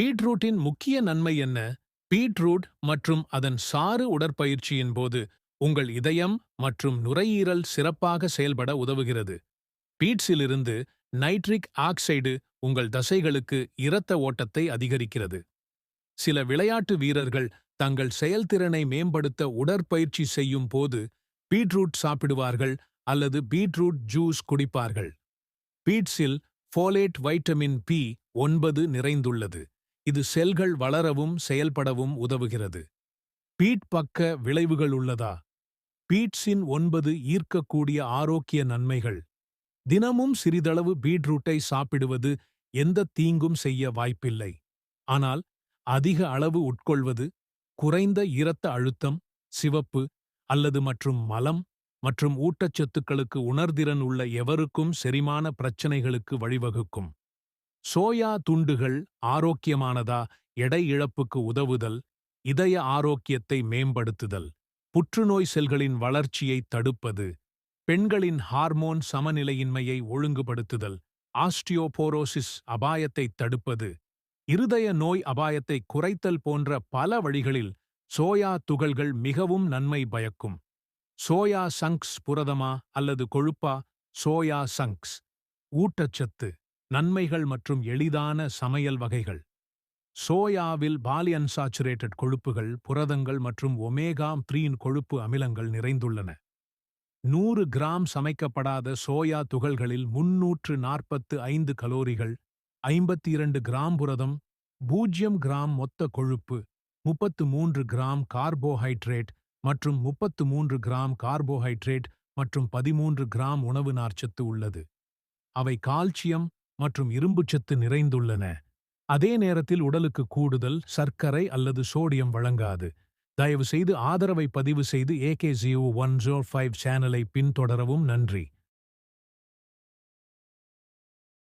பீட்ரூட்டின் முக்கிய நன்மை என்ன? பீட்ரூட் மற்றும் அதன் சாறு உடற்பயிற்சியின் போது உங்கள் இதயம் மற்றும் நுரையீரல் சிறப்பாக செயல்பட உதவுகிறது. பீட்ஸிலிருந்து நைட்ரிக் ஆக்சைடு உங்கள் தசைகளுக்கு இரத்த ஓட்டத்தை அதிகரிக்கிறது. சில விளையாட்டு வீரர்கள் தங்கள் செயல்திறனை மேம்படுத்த உடற்பயிற்சி செய்யும் போது பீட்ரூட் சாப்பிடுவார்கள் அல்லது பீட்ரூட் ஜூஸ் குடிப்பார்கள். பீட்ஸில் ஃபோலேட் வைட்டமின் பி ஒன்பது நிறைந்துள்ளது. இது செல்கள் வளரவும் செயல்படவும் உதவுகிறது. பீட் பக்க விளைவுகள் உள்ளதா? பீட்ஸின் ஒன்பது ஈர்க்கக்கூடிய ஆரோக்கிய நன்மைகள். தினமும் சிறிதளவு பீட்ரூட்டை சாப்பிடுவது எந்த தீங்கும் செய்ய வாய்ப்பில்லை. ஆனால் அதிக அளவு உட்கொள்வது குறைந்த இரத்த அழுத்தம் சிவப்பு அல்லது மற்றும் மலம் மற்றும் ஊட்டச்சத்துக்களுக்கு உணர்திறன் உள்ள எவருக்கும் செரிமான பிரச்சினைகளுக்கு வழிவகுக்கும். சோயா துண்டுகள் ஆரோக்கியமானதா? எடை இழப்புக்கு உதவுதல். இதய ஆரோக்கியத்தை மேம்படுத்துதல். புற்றுநோய் செல்களின் வளர்ச்சியை தடுப்பது. பெண்களின் ஹார்மோன் சமநிலையின்மையை ஒழுங்குபடுத்துதல். ஆஸ்டியோபோரோசிஸ் அபாயத்தை தடுப்பது. இருதய நோய் அபாயத்தை குறைத்தல் போன்ற பல வழிகளில் சோயா துகள்கள் மிகவும் நன்மை பயக்கும். சோயா சங்க்ஸ் புரதமா அல்லது கொழுப்பா? Soya chunks. ஊட்டச்சத்து. நன்மைகள் மற்றும் எளிதான சமையல் வகைகள். சோயாவில் பாலியன்சாச்சுரேட்டட் கொழுப்புகள் புரதங்கள் மற்றும் ஒமேகா த்ரீன் கொழுப்பு அமிலங்கள் நிறைந்துள்ளன. நூறு கிராம் சமைக்கப்படாத சோயா துகள்களில் முன்னூற்று நாற்பத்து ஐந்து கலோரிகள் ஐம்பத்தி இரண்டு கிராம் புரதம் பூஜ்யம் கிராம் மொத்த கொழுப்பு முப்பத்து மூன்று கிராம் கார்போஹைட்ரேட் மற்றும் முப்பத்து மூன்று கிராம் கார்போஹைட்ரேட் மற்றும் பதிமூன்று கிராம் உணவு நார்ச்சத்து உள்ளது. அவை கால்சியம் மற்றும் இரும்புச்சத்து நிறைந்துள்ளன. அதே நேரத்தில் உடலுக்கு கூடுதல் சர்க்கரை அல்லது சோடியம் வழங்காது. தயவுசெய்து ஆதரவை பதிவு செய்து ஏகே ஜியோ ஒன் ஜோ ஃபைவ் சேனலை பின்தொடரவும் நன்றி.